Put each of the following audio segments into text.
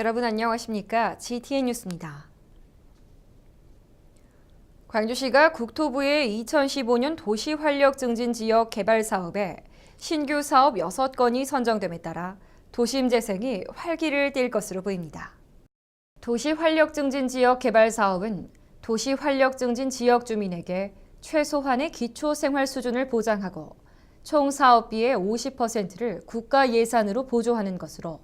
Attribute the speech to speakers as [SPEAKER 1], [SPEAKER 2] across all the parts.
[SPEAKER 1] 여러분 안녕하십니까? GTN 뉴스입니다. 광주시가 국토부의 2015년 도시 활력 증진 지역 개발 사업에 신규 사업 6건이 선정됨에 따라 도심 재생이 활기를 띨 것으로 보입니다. 도시 활력 증진 지역 개발 사업은 도시 활력 증진 지역 주민에게 최소한의 기초 생활 수준을 보장하고 총 사업비의 50%를 국가 예산으로 보조하는 것으로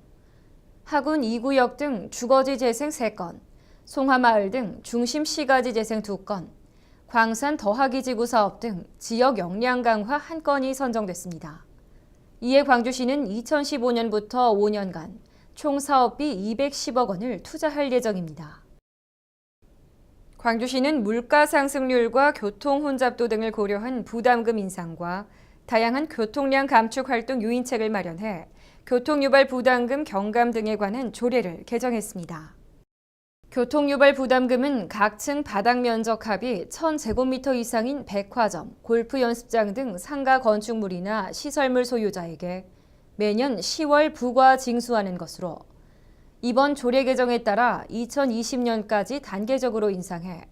[SPEAKER 1] 하군 2구역 등 주거지 재생 3건, 송화마을 등 중심 시가지 재생 2건, 광산 더하기 지구 사업 등 지역 역량 강화 1건이 선정됐습니다. 이에 광주시는 2015년부터 5년간 총 사업비 210억 원을 투자할 예정입니다. 광주시는 물가 상승률과 교통 혼잡도 등을 고려한 부담금 인상과 다양한 교통량 감축 활동 유인책을 마련해 교통 유발 부담금 경감 등에 관한 조례를 개정했습니다. 교통 유발 부담금은 각층 바닥 면적 합이 1000제곱미터 이상인 백화점, 골프 연습장 등 상가 건축물이나 시설물 소유자에게 매년 10월 부과 징수하는 것으로 이번 조례 개정에 따라 2020년까지 단계적으로 인상해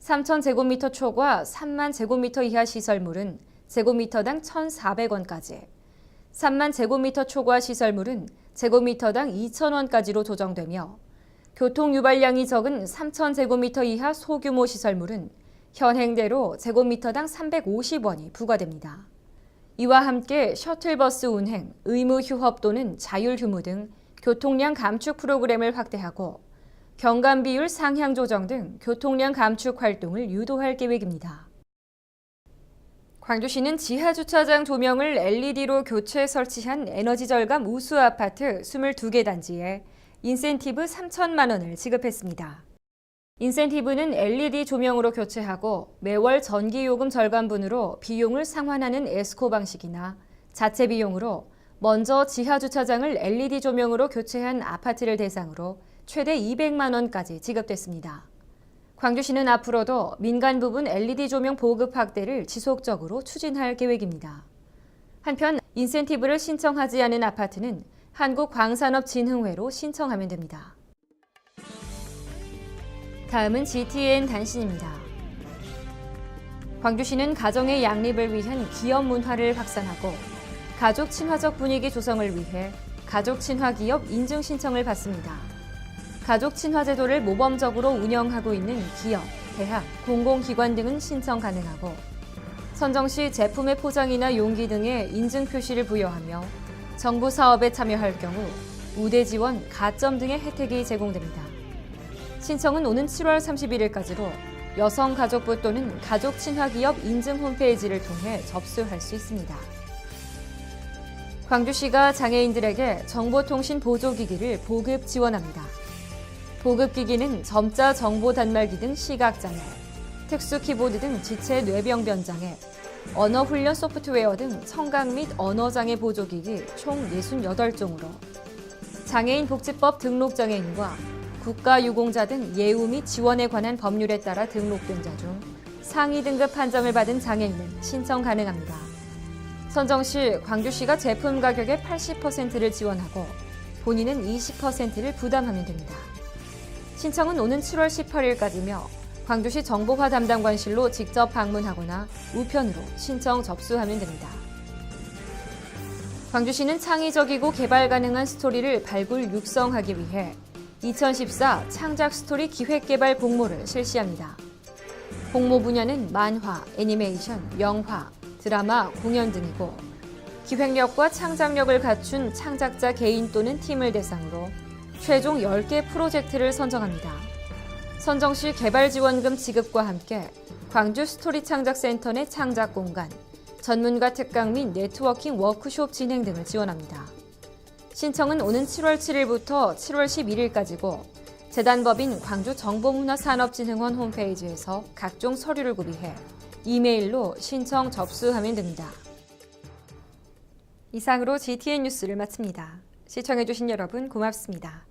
[SPEAKER 1] 3,000제곱미터 초과 3만 제곱미터 이하 시설물은 제곱미터당 1,400원까지 3만 제곱미터 초과 시설물은 제곱미터당 2,000원까지로 조정되며 교통 유발량이 적은 3천 제곱미터 이하 소규모 시설물은 현행대로 제곱미터당 350원이 부과됩니다. 이와 함께 셔틀버스 운행, 의무 휴업 또는 자율 휴무 등 교통량 감축 프로그램을 확대하고 경감 비율 상향 조정 등 교통량 감축 활동을 유도할 계획입니다. 광주시는 지하 주차장 조명을 LED로 교체 설치한 에너지 절감 우수 아파트 22개 단지에 인센티브 3천만 원을 지급했습니다. 인센티브는 LED 조명으로 교체하고 매월 전기요금 절감분으로 비용을 상환하는 에스코 방식이나 자체 비용으로 먼저 지하 주차장을 LED 조명으로 교체한 아파트를 대상으로 최대 200만 원까지 지급됐습니다. 광주시는 앞으로도 민간 부분 LED 조명 보급 확대를 지속적으로 추진할 계획입니다. 한편 인센티브를 신청하지 않은 아파트는 한국광산업진흥회로 신청하면 됩니다. 다음은 GTN 단신입니다. 광주시는 가정의 양립을 위한 기업 문화를 확산하고 가족 친화적 분위기 조성을 위해 가족 친화 기업 인증 신청을 받습니다. 가족 친화 제도를 모범적으로 운영하고 있는 기업, 대학, 공공기관 등은 신청 가능하고 선정 시 제품의 포장이나 용기 등의 인증 표시를 부여하며 정부 사업에 참여할 경우 우대 지원, 가점 등의 혜택이 제공됩니다. 신청은 오는 7월 31일까지로 여성가족부 또는 가족 친화 기업 인증 홈페이지를 통해 접수할 수 있습니다. 광주시가 장애인들에게 정보통신 보조기기를 보급 지원합니다. 보급기기는 점자 정보 단말기 등 시각장애, 특수 키보드 등 지체 뇌병 변 장애, 언어 훈련 소프트웨어 등 청각 및 언어 장애 보조기기 총 68종으로 장애인 복지법 등록 장애인과 국가 유공자 등 예우 및 지원에 관한 법률에 따라 등록된 자 중 상위 등급 판정을 받은 장애인은 신청 가능합니다. 선정 시 광주시가 제품 가격의 80%를 지원하고 본인은 20%를 부담하면 됩니다. 신청은 오는 7월 18일까지며 광주시 정보화 담당관실로 직접 방문하거나 우편으로 신청 접수하면 됩니다. 광주시는 창의적이고 개발 가능한 스토리를 발굴 육성하기 위해 2014 창작 스토리 기획개발 공모를 실시합니다. 공모 분야는 만화, 애니메이션, 영화, 드라마, 공연 등이고 기획력과 창작력을 갖춘 창작자 개인 또는 팀을 대상으로 최종 10개 프로젝트를 선정합니다. 선정 시 개발 지원금 지급과 함께 광주 스토리 창작센터 내 창작 공간, 전문가 특강 및 네트워킹 워크숍 진행 등을 지원합니다. 신청은 오는 7월 7일부터 7월 11일까지고 재단법인 광주정보문화산업진흥원 홈페이지에서 각종 서류를 구비해 이메일로 신청 접수하면 됩니다. 이상으로 GTN 뉴스를 마칩니다. 시청해주신 여러분 고맙습니다.